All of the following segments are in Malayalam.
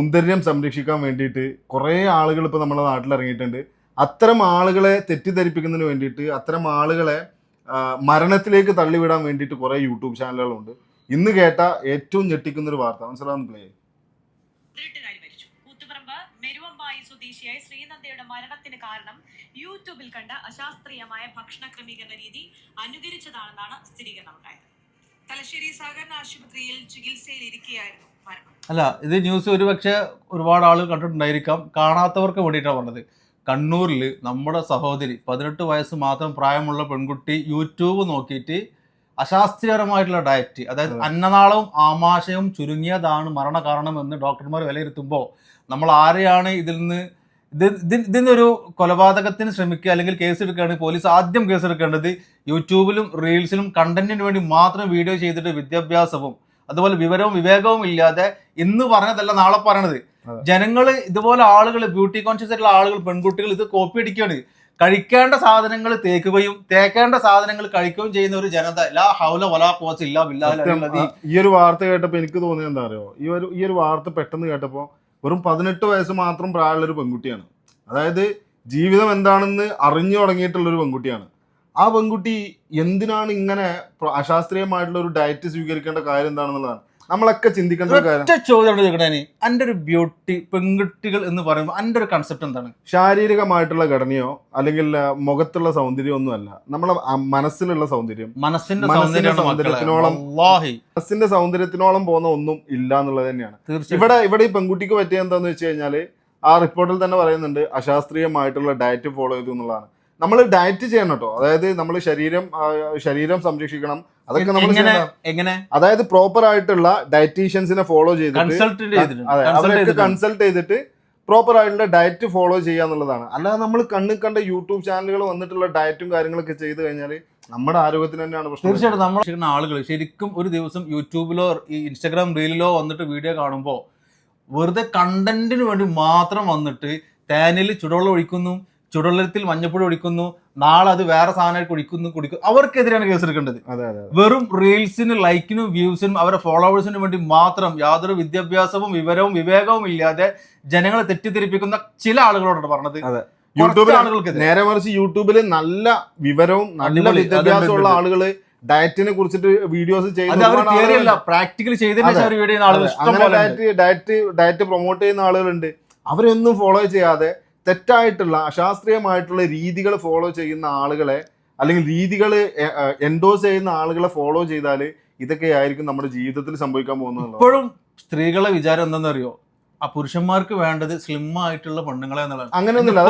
സൗന്ദര്യം സംരക്ഷിക്കാൻ വേണ്ടിയിട്ട് കുറേ ആളുകൾ ഇപ്പോൾ നമ്മുടെ നാട്ടിൽ ഇറങ്ങിയിട്ടുണ്ട്. അത്തരം ആളുകളെ തെറ്റിദ്ധരിപ്പിക്കുന്നതിന് വേണ്ടിയിട്ട് അത്തരം ആളുകളെ മരണത്തിലേക്ക് തള്ളിവിടാൻ വേണ്ടിയിട്ട് കുറേ യൂട്യൂബ് ചാനലുകളുണ്ട്. ഇന്ന് കേട്ട ഏറ്റവും ഞെട്ടിക്കുന്ന ഒരു വാർത്ത. മനസ്സിലാവുന്ന പ്ലേ. സ്വദേശിയായ ശ്രീനന്ദയുടെ മരണത്തിന് കാരണം യൂട്യൂബിൽ കണ്ട അശാസ്ത്രീയമായ ഭക്ഷണ ക്രമീകരണ രീതി അനുകരിച്ചതാണെന്നാണ് സ്ഥിരീകരണം ഉണ്ടായത്. തലശ്ശേരി സഹകരണ ആശുപത്രിയിൽ മരണം അല്ല ഇത് ന്യൂസ് ഒരുപക്ഷെ ഒരുപാട് ആളുകൾ കണ്ടിട്ടുണ്ടായിരിക്കാം. കാണാത്തവർക്ക് വേണ്ടിയിട്ടാണ് പറഞ്ഞത്. കണ്ണൂരിൽ നമ്മുടെ സഹോദരി പതിനെട്ട് വയസ്സ് മാത്രം പ്രായമുള്ള പെൺകുട്ടി യൂട്യൂബ് നോക്കിയിട്ട് അശാസ്ത്രീയപരമായിട്ടുള്ള ഡയറ്റ് അതായത് അന്നനാളവും ആമാശയവും ചുരുങ്ങിയതാണ് മരണകാരണം എന്ന് ഡോക്ടർമാർ വിലയിരുത്തുമ്പോൾ നമ്മൾ ആരെയാണ് ഇതിൽ നിന്ന് ഇത് ഇതിൽ ഇതിനൊരു കൊലപാതകത്തിന് ശ്രമിക്കുക അല്ലെങ്കിൽ കേസ് എടുക്കുകയാണെങ്കിൽ പോലീസ് ആദ്യം കേസ് എടുക്കേണ്ടത് യൂട്യൂബിലും റീൽസിലും കണ്ടന്റിന് വേണ്ടി മാത്രം വീഡിയോ ചെയ്തിട്ട് വിദ്യാഭ്യാസവും അതുപോലെ വിവരവും വിവേകവും ഇല്ലാതെ ഇന്ന് പറഞ്ഞതല്ല നാളെ പറയണത്. ജനങ്ങൾ ജനങ്ങൾ ഇതുപോലെ ആളുകൾ ബ്യൂട്ടി കോൺഷ്യസ് ആയിട്ടുള്ള ആളുകൾ പെൺകുട്ടികൾ ഇത് കോപ്പി അടിക്കുകയാണ്. കഴിക്കേണ്ട സാധനങ്ങൾ തേക്കുകയും തേക്കേണ്ട സാധനങ്ങൾ കഴിക്കുകയും ചെയ്യുന്ന ഒരു ജനത. ഹൗല വലാ കോസ് ഇല്ല ഈ ഒരു വാർത്ത കേട്ടപ്പോൾ എനിക്ക് തോന്നിയത് എന്താ അറിയോ? ഈ ഒരു ഈ ഒരു വാർത്ത പെട്ടെന്ന് കേട്ടപ്പോൾ വെറും പതിനെട്ട് വയസ്സ് മാത്രം പ്രായമുള്ള ഒരു പെൺകുട്ടിയാണ്. അതായത് ജീവിതം എന്താണെന്ന് അറിഞ്ഞു തുടങ്ങിയിട്ടുള്ള ഒരു പെൺകുട്ടിയാണ്. ആ പെൺകുട്ടി എന്തിനാണ് ഇങ്ങനെ അശാസ്ത്രീയമായിട്ടുള്ള ഒരു ഡയറ്റ് സ്വീകരിക്കേണ്ട കാര്യം എന്താണെന്നുള്ളതാണ്. നമ്മളൊക്കെ ചിന്തിക്കേണ്ട ഒരു കാര്യം. ചോദ്യം ചോദിക്കണേ. എന്റെ ഒരു ബ്യൂട്ടി പെൺകുട്ടികൾ എന്ന് പറയുമ്പോൾ എന്റെ ഒരു കൺസെപ്റ്റ് എന്താണ്? ശാരീരികമായിട്ടുള്ള ഘടനയോ അല്ലെങ്കിൽ മുഖത്തുള്ള സൗന്ദര്യമോ ഒന്നുമല്ല. നമ്മളെ മനസ്സിലുള്ള സൗന്ദര്യം. മനസ്സിന്റെ സൗന്ദര്യത്തിനോളം മനസ്സിന്റെ സൗന്ദര്യത്തിനോളം പോകുന്ന ഒന്നും ഇല്ല എന്നുള്ളത് തന്നെയാണ്. ഇവിടെ ഇവിടെ ഈ പെൺകുട്ടിക്ക് പറ്റിയ എന്താന്ന് വെച്ച് കഴിഞ്ഞാൽ ആ റിപ്പോർട്ടിൽ തന്നെ പറയുന്നുണ്ട് അശാസ്ത്രീയമായിട്ടുള്ള ഡയറ്റ് ഫോളോ ചെയ്തു എന്നുള്ളതാണ്. നമ്മൾ ഡയറ്റ് ചെയ്യണം കേട്ടോ. അതായത് നമ്മൾ ശരീരം ശരീരം സംരക്ഷിക്കണം. അതൊക്കെ നമ്മൾ എങ്ങനെ അതായത് പ്രോപ്പർ ആയിട്ടുള്ള ഡയറ്റീഷ്യൻസിനെ ഫോളോ ചെയ്തിട്ട് അതെ അവരൊക്കെ കൺസൾട്ട് ചെയ്തിട്ട് പ്രോപ്പർ ആയിട്ടുള്ള ഡയറ്റ് ഫോളോ ചെയ്യുക എന്നുള്ളതാണ്. അല്ലാതെ നമ്മൾ കണ്ണു കണ്ട യൂട്യൂബ് ചാനലുകൾ വന്നിട്ടുള്ള ഡയറ്റും കാര്യങ്ങളൊക്കെ ചെയ്തു കഴിഞ്ഞാൽ നമ്മുടെ ആരോഗ്യത്തിന് തന്നെയാണ് പ്രശ്നം തീർച്ചയായിട്ടും നമ്മൾ ചെയ്യുന്ന ആളുകൾ ശരിക്കും ഒരു ദിവസം യൂട്യൂബിലോ ഈ ഇൻസ്റ്റാഗ്രാം റീലിലോ വന്നിട്ട് വീഡിയോ കാണുമ്പോൾ വെറുതെ കണ്ടന്റിന് വേണ്ടി മാത്രം വന്നിട്ട് തേനിൽ ചുടവെള്ളം ഒഴിക്കുന്നു ചുടുവെള്ളത്തിൽ മഞ്ഞപ്പൊടി ഒഴിക്കുന്നു. നാളെ അത് വേറെ സാധനമായിട്ട് കുടിക്കുന്നു കുടിക്കും അവർക്കെതിരെയാണ് കേസ് എടുക്കേണ്ടത് അതെ അതെ. വെറും റീൽസിന് ലൈക്കിനും വ്യൂസിനും അവരുടെ ഫോളോവേഴ്സിനും വേണ്ടി മാത്രം യാതൊരു വിദ്യാഭ്യാസവും വിവരവും വിവേകവും ഇല്ലാതെ ജനങ്ങളെ തെറ്റിദ്ധരിപ്പിക്കുന്ന ചില ആളുകളോടാണ് പറഞ്ഞത്. യൂട്യൂബിൽ ആളുകൾക്ക് നേരെ മറിച്ച് യൂട്യൂബിൽ നല്ല വിവരവും നല്ല വിദ്യാഭ്യാസമുള്ള ആളുകൾ ആളുകൾ ഡയറ്റിനെ കുറിച്ചിട്ട് വീഡിയോസ് ചെയ്യുന്ന. ഡയറ്റ് ഡയറ്റ് ഡയറ്റ് പ്രൊമോട്ട് ചെയ്യുന്ന ആളുകളുണ്ട്. അവരൊന്നും ഫോളോ ചെയ്യാതെ തെറ്റായിട്ടുള്ള അശാസ്ത്രീയമായിട്ടുള്ള രീതികൾ ഫോളോ ചെയ്യുന്ന ആളുകളെ അല്ലെങ്കിൽ രീതികൾ എൻഡോസ് ചെയ്യുന്ന ആളുകളെ ഫോളോ ചെയ്താൽ ഇതൊക്കെ ആയിരിക്കും നമ്മുടെ ജീവിതത്തിൽ സംഭവിക്കാൻ പോകുന്നത് ഇപ്പോഴും സ്ത്രീകളെ വിചാരം എന്താണെന്നറിയോ? ആ പുരുഷന്മാർക്ക് വേണ്ടത് സ്ലിം ആയിട്ടുള്ള പെണ്ണുങ്ങളെ എന്നുള്ളതാണ്. അങ്ങനെയൊന്നുമില്ല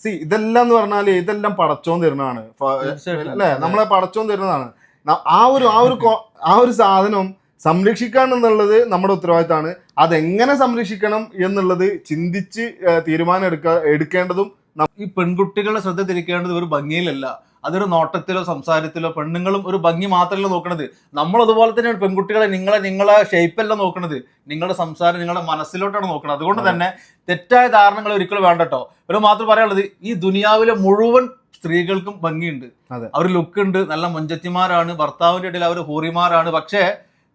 സി ഇതെല്ലാം എന്ന് പറഞ്ഞാൽ ഇതെല്ലാം പടച്ചോൻ തരുന്നതാണ്. അല്ലെ? നമ്മളെ പടച്ചോൻ തരുന്നതാണ്. ആ ഒരു ആ ഒരു ആ ഒരു സാധനം സംരക്ഷിക്കാൻ എന്നുള്ളത് നമ്മുടെ ഉത്തരവാദിത്തമാണ്. അതെങ്ങനെ സംരക്ഷിക്കണം എന്നുള്ളത് ചിന്തിച്ച് തീരുമാനം എടുക്ക എടുക്കേണ്ടതും ഈ പെൺകുട്ടികളെ ശ്രദ്ധ തിരിക്കേണ്ടത് ഒരു ഭംഗിയിലല്ല. അതൊരു നോട്ടത്തിലോ സംസാരത്തിലോ പെണ്ണുങ്ങളും ഒരു ഭംഗി മാത്രമല്ല നോക്കണത്. നമ്മൾ അതുപോലെ തന്നെയാണ് പെൺകുട്ടികളെ നിങ്ങളെ നിങ്ങളെ ഷേപ്പല്ല നോക്കണത്. നിങ്ങളുടെ സംസാരം നിങ്ങളുടെ മനസ്സിലോട്ടാണ് നോക്കുന്നത് അതുകൊണ്ട് തന്നെ തെറ്റായ ധാരണകൾ ഒരിക്കലും വേണ്ടട്ടോ ഒരു മാത്രം പറയാനുള്ളത് ഈ ദുനിയാവിലെ മുഴുവൻ സ്ത്രീകൾക്കും ഭംഗിയുണ്ട്. അവർ ലുക്ക് ഉണ്ട് നല്ല മുഞ്ചത്തിമാരാണ് ഭർത്താവിന്റെ ഇടയിൽ അവർ ഹൂറിമാരാണ്. പക്ഷേ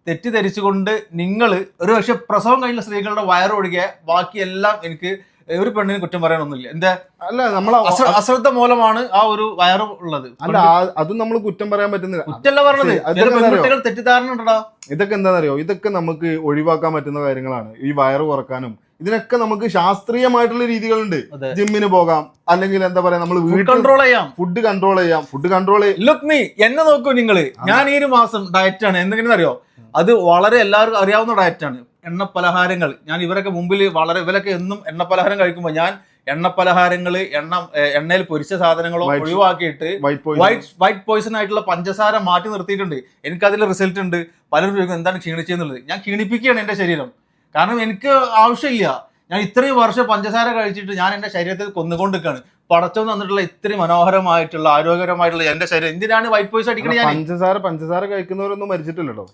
തെറ്റിദ്ധരിച്ചുകൊണ്ട് നിങ്ങൾ ഒരു പക്ഷെ പ്രസവം കഴിഞ്ഞ സ്ത്രീകളുടെ വയറൊഴികെ ബാക്കിയെല്ലാം എനിക്ക് ഒരു പെണ്ണിന് കുറ്റം പറയാനൊന്നുമില്ല. എന്താ അല്ല നമ്മൾ അശ്ര- അശ്രദ്ധ മൂലമാണ് ആ ഒരു വയറ് ഉള്ളത്. അല്ല അത് നമ്മൾ കുറ്റം പറയാൻ പറ്റുന്നില്ല. കുറ്റല്ല പറഞ്ഞത്. തെറ്റിദ്ധാരണ ഉണ്ടോ ഇതൊക്കെ എന്താണെന്നറിയോ ഇതൊക്കെ നമുക്ക് ഒഴിവാക്കാൻ പറ്റുന്ന കാര്യങ്ങളാണ്. ഈ വയറ് കുറക്കാനും ഇതിനൊക്കെ നമുക്ക് ശാസ്ത്രീയമായിട്ടുള്ള രീതികളുണ്ട്. ജിമ്മിന് പോകാം അല്ലെങ്കിൽ എന്താ പറയാ നമ്മൾ കൺട്രോൾ ചെയ്യാം. ഫുഡ് കൺട്രോൾ ചെയ്യാം. ഫുഡ് കൺട്രോൾ ലുക്ക് മീ എന്നെ നോക്കൂ നിങ്ങൾ. ഞാൻ ഈ ഒരു മാസം ഡയറ്റ് ആണ്. എന്തെങ്കിലും അറിയോ? അത് വളരെ എല്ലാവർക്കും അറിയാവുന്ന ഡയറ്റാണ് ആണ്. എണ്ണ പലഹാരങ്ങൾ ഞാൻ ഇവരൊക്കെ മുമ്പിൽ വളരെ ഇവരൊക്കെ എന്നും എണ്ണ പലഹാരം കഴിക്കുമ്പോൾ ഞാൻ എണ്ണ പലഹാരങ്ങൾ എണ്ണ എണ്ണയിൽ പൊരിച്ച സാധനങ്ങളോ ഒഴിവാക്കിയിട്ട് വൈറ്റ് വൈറ്റ് വൈറ്റ് പോയിസൺ ആയിട്ടുള്ള പഞ്ചസാര മാറ്റി നിർത്തിയിട്ടുണ്ട്. എനിക്ക് അതിൽ റിസൾട്ട് ഉണ്ട്. പലരും ചോദിക്കും എന്താണ് ക്ഷീണിച്ചെന്നുള്ളത് ഞാൻ ക്ഷീണിപ്പിക്കുകയാണ് എന്റെ ശരീരം. കാരണം എനിക്ക് ആവശ്യമില്ല. ഞാൻ ഇത്രയും വർഷം പഞ്ചസാര കഴിച്ചിട്ട് ഞാൻ എന്റെ ശരീരത്തിൽ കൊന്നുകൊണ്ടിരിക്കുകയാണ്. പടച്ചു തന്നിട്ടുള്ള ഇത്രയും മനോഹരമായിട്ടുള്ള ആരോഗ്യകരമായിട്ടുള്ള എന്റെ ശരീരം. എന്തിനാണ് വൈറ്റ് പോയിസ് അടിക്കുന്നത് പഞ്ചസാര പഞ്ചസാര കഴിക്കുന്നവരൊന്നും മരിച്ചിട്ടില്ലല്ലോ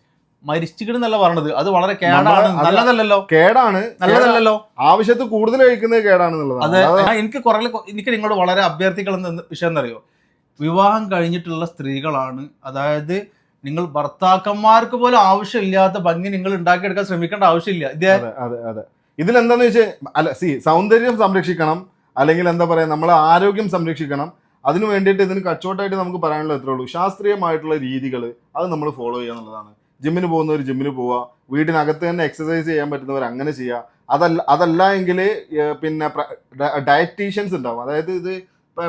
മരിച്ചിടുന്നല്ല പറഞ്ഞത് അത് വളരെ കേടാണ്. നല്ലതല്ലല്ലോ. കേടാണ്. നല്ലതല്ലല്ലോ. ആവശ്യത്തിൽ കൂടുതൽ കഴിക്കുന്നത് അതെ. എനിക്ക് കുറെ എനിക്ക് നിങ്ങളോട് വളരെ അഭ്യർത്ഥിക്കണം എന്ന വിഷയം എന്നറിയോ? വിവാഹം കഴിഞ്ഞിട്ടുള്ള സ്ത്രീകളാണ്. അതായത് നിങ്ങൾ ഭർത്താക്കന്മാർക്ക് പോലും ആവശ്യമില്ലാത്ത ഭംഗി നിങ്ങൾ ഉണ്ടാക്കിയെടുക്കാൻ ശ്രമിക്കേണ്ട ആവശ്യമില്ല. ഇത് അതെ അതെ അതെ. ഇതിലെന്താന്ന് വെച്ചാൽ അല്ല സി സൗന്ദര്യം സംരക്ഷിക്കണം. അല്ലെങ്കിൽ എന്താ പറയാ നമ്മളെ ആരോഗ്യം സംരക്ഷിക്കണം. അതിനു വേണ്ടിയിട്ട് ഇതിന് കച്ചവട്ടമായിട്ട് നമുക്ക് പറയാനുള്ള എത്രയുള്ളൂ ശാസ്ത്രീയമായിട്ടുള്ള രീതികൾ അത് നമ്മൾ ഫോളോ ചെയ്യുക എന്നുള്ളതാണ്. ജിമ്മിന് പോകുന്നവർ ജിമ്മിന് പോവുക വീടിനകത്ത് തന്നെ എക്സസൈസ് ചെയ്യാൻ പറ്റുന്നവർ അങ്ങനെ ചെയ്യുക അതല്ല അതല്ല എങ്കിൽ പിന്നെ ഡയറ്റീഷ്യൻസ് ഉണ്ടാവും. അതായത് ഇത്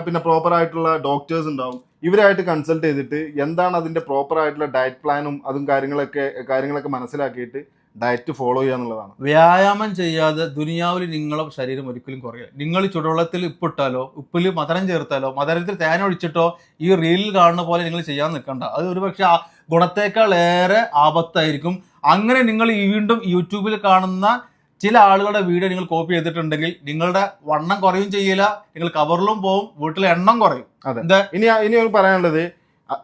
പിന്നെ പ്രോപ്പർ ആയിട്ടുള്ള ഡോക്ടേഴ്സ് ഉണ്ടാവും. ഇവരായിട്ട് കൺസൾട്ട് ചെയ്തിട്ട് എന്താണ് അതിന്റെ പ്രോപ്പർ ആയിട്ടുള്ള ഡയറ്റ് പ്ലാനും അതും കാര്യങ്ങളൊക്കെ കാര്യങ്ങളൊക്കെ മനസ്സിലാക്കിയിട്ട് ഡയറ്റ് ഫോളോ ചെയ്യുക എന്നുള്ളതാണ്. വ്യായാമം ചെയ്യാതെ ദുനിയാവിൽ നിങ്ങളെ ശരീരം ഒരിക്കലും കുറയില്ല നിങ്ങൾ ചുടുവെള്ളത്തിൽ ഉപ്പിട്ടാലോ ഉപ്പിൽ മധുരം ചേർത്താലോ മധുരത്തിൽ തേൻ ഒഴിച്ചിട്ടോ ഈ റീലിൽ കാണുന്ന പോലെ നിങ്ങൾ ചെയ്യാൻ നിൽക്കണ്ട. അത് ഒരുപക്ഷെ ഗുണത്തേക്കാൾ ഏറെ ആപത്തായിരിക്കും. അങ്ങനെ നിങ്ങൾ വീണ്ടും യൂട്യൂബിൽ കാണുന്ന ചില ആളുകളുടെ വീഡിയോ നിങ്ങൾ കോപ്പി ചെയ്തിട്ടുണ്ടെങ്കിൽ നിങ്ങളുടെ വണ്ണം കുറയും ചെയ്യില്ല നിങ്ങൾ കവറിലും പോവും വീട്ടിലെ എണ്ണം കുറയും. അതെ. ഇനി ഇനി പറയാനുള്ളത്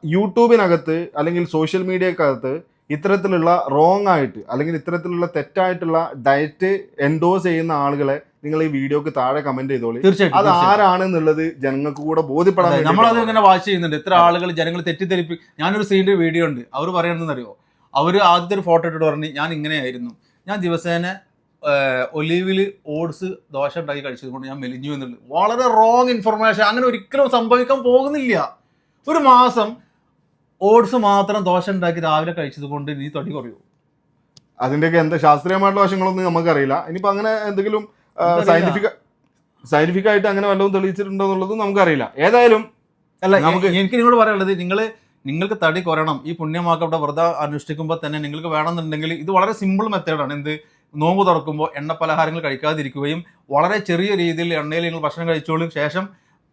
യൂട്യൂബിനകത്ത് അല്ലെങ്കിൽ സോഷ്യൽ മീഡിയക്കകത്ത് ഇത്തരത്തിലുള്ള റോങ് ആയിട്ട് അല്ലെങ്കിൽ ഇത്തരത്തിലുള്ള തെറ്റായിട്ടുള്ള ഡയറ്റ് എൻഡോസ് ചെയ്യുന്ന ആളുകളെ നിങ്ങൾ ഈ വീഡിയോക്ക് താഴെ കമന്റ് ചെയ്തോളി. തീർച്ചയായിട്ടും അത് ആരാണെന്നുള്ളത് ജനങ്ങൾക്ക് കൂടെ ബോധ്യപ്പെടാൻ നമ്മളത്. ഇങ്ങനെ വാച്ച് ചെയ്യുന്നുണ്ട്. എത്ര ആളുകൾ ജനങ്ങൾ തെറ്റിദ്ധരിപ്പി ഞാനൊരു സീന്റെ വീഡിയോ ഉണ്ട്. അവർ പറയണമെന്ന് അറിയോ അവർ ആദ്യത്തെ ഒരു ഫോട്ടോ ഇട്ടിട്ട് പറഞ്ഞ് ഞാൻ ഇങ്ങനെയായിരുന്നു. ഞാൻ ദിവസേന ഒലീവിൽ ഓട്സ് ദോശ ഉണ്ടാക്കി കഴിച്ചത് കൊണ്ട് ഞാൻ മെലിഞ്ഞു എന്നുള്ളത്. വളരെ റോങ് ഇൻഫർമേഷൻ അങ്ങനെ ഒരിക്കലും സംഭവിക്കാൻ പോകുന്നില്ല. ഒരു മാസം ഓട്സ് മാത്രം ദോശ ഉണ്ടാക്കി രാവിലെ കഴിച്ചത് കൊണ്ട് നീ തടി കുറയൂ? അതിന്റെയൊക്കെ എന്താ ശാസ്ത്രീയമായിട്ടുള്ള വശങ്ങളൊന്നും നമുക്കറിയില്ല. ഇനിയിപ്പോ അങ്ങനെ എന്തെങ്കിലും. സയന്റിഫിക് സയന്റിഫിക് ആയിട്ട് അങ്ങനെ വല്ലതും തെളിയിച്ചിട്ടുണ്ടോ എന്നുള്ളതും നമുക്കറിയില്ല. ഏതായാലും അല്ല നമുക്ക് എനിക്ക് നിങ്ങളോട് പറയാനുള്ളത് നിങ്ങൾ നിങ്ങൾക്ക് തടി കുറയണം. ഈ പുണ്യമാക്ക ഇവിടെ വെറുതെ അനുഷ്ഠിക്കുമ്പോൾ തന്നെ നിങ്ങൾക്ക് വേണമെന്നുണ്ടെങ്കിൽ ഇത് വളരെ സിമ്പിൾ മെത്തേഡാണ് എന്ത്? നോമ്പ് തുറക്കുമ്പോൾ എണ്ണ പലഹാരങ്ങൾ കഴിക്കാതിരിക്കുകയും വളരെ ചെറിയ രീതിയിൽ എണ്ണയിൽ നിങ്ങൾ ഭക്ഷണം കഴിച്ചോളും. ശേഷം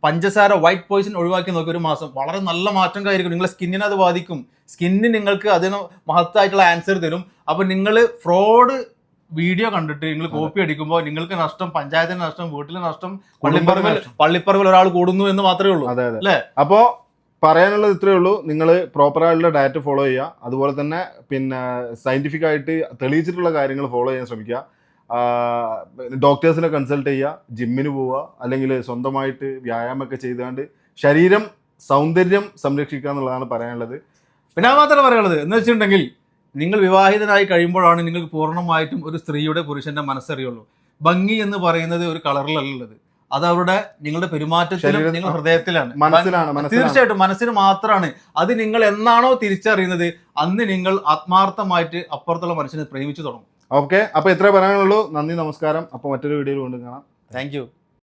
പഞ്ചസാര വൈറ്റ് പോയിസൺ ഒഴിവാക്കി നോക്കി ഒരു മാസം. വളരെ നല്ല മാറ്റം കാര്യം നിങ്ങളെ സ്കിന്നിനെ അത് ബാധിക്കും. സ്കിന്നിന് നിങ്ങൾക്ക് അതിന് മഹത്തായിട്ടുള്ള ആൻസർ തരും. അപ്പോൾ നിങ്ങൾ ഫ്രോഡ് വീഡിയോ കണ്ടിട്ട് നിങ്ങൾ കോപ്പി അടിക്കുമ്പോൾ നിങ്ങൾക്ക് നഷ്ടം പഞ്ചായത്തിന് നഷ്ടം വീട്ടിലെ നഷ്ടം പള്ളിപ്പറമ്പിൽ. പള്ളിപ്പറമ്പിൽ ഒരാൾ കൂടുന്നു എന്ന് മാത്രമേ ഉള്ളൂ. അതെ അതെ. അല്ലേ? അപ്പോ പറയാനുള്ളത് ഇത്രയേ ഉള്ളൂ. നിങ്ങൾ പ്രോപ്പറായിട്ടുള്ള ഡയറ്റ് ഫോളോ ചെയ്യുക. അതുപോലെ തന്നെ പിന്നെ സയന്റിഫിക് ആയിട്ട് തെളിയിച്ചിട്ടുള്ള കാര്യങ്ങൾ ഫോളോ ചെയ്യാൻ ശ്രമിക്കുക. ഡോക്ടേഴ്സിനെ കൺസൾട്ട് ചെയ്യുക. ജിമ്മിന് പോവുക. അല്ലെങ്കിൽ സ്വന്തമായിട്ട് വ്യായാമമൊക്കെ ചെയ്തുകൊണ്ട് ശരീരം സൗന്ദര്യം സംരക്ഷിക്കുക എന്നുള്ളതാണ് പറയാനുള്ളത്. പിന്നെ മാത്രമേ പറയാനുള്ളത്. എന്ന് വെച്ചിട്ടുണ്ടെങ്കിൽ നിങ്ങൾ വിവാഹിതനായി കഴിയുമ്പോഴാണ് നിങ്ങൾക്ക് പൂർണമായിട്ടും ഒരു സ്ത്രീയുടെ പുരുഷന്റെ മനസ്സറിയുള്ളൂ. ഭംഗി എന്ന് പറയുന്നത് ഒരു കളറിലല്ലത് അത് അവരുടെ നിങ്ങളുടെ പെരുമാറ്റത്തിലും നിങ്ങൾ നിങ്ങളുടെ ഹൃദയത്തിലാണ്. മനസ്സിലാണ് തീർച്ചയായിട്ടും മനസ്സിന് മാത്രമാണ്. അത് നിങ്ങൾ എന്നാണോ തിരിച്ചറിയുന്നത് അന്ന് നിങ്ങൾ ആത്മാർത്ഥമായിട്ട് അപ്പുറത്തുള്ള മനുഷ്യനെ പ്രേമിച്ചു തുടങ്ങും. ഓക്കെ. അപ്പൊ ഇത്രേ പറയാനുള്ളൂ. നന്ദി നമസ്കാരം. അപ്പൊ മറ്റൊരു വീഡിയോയിൽ കൊണ്ട് കാണാം. Thank you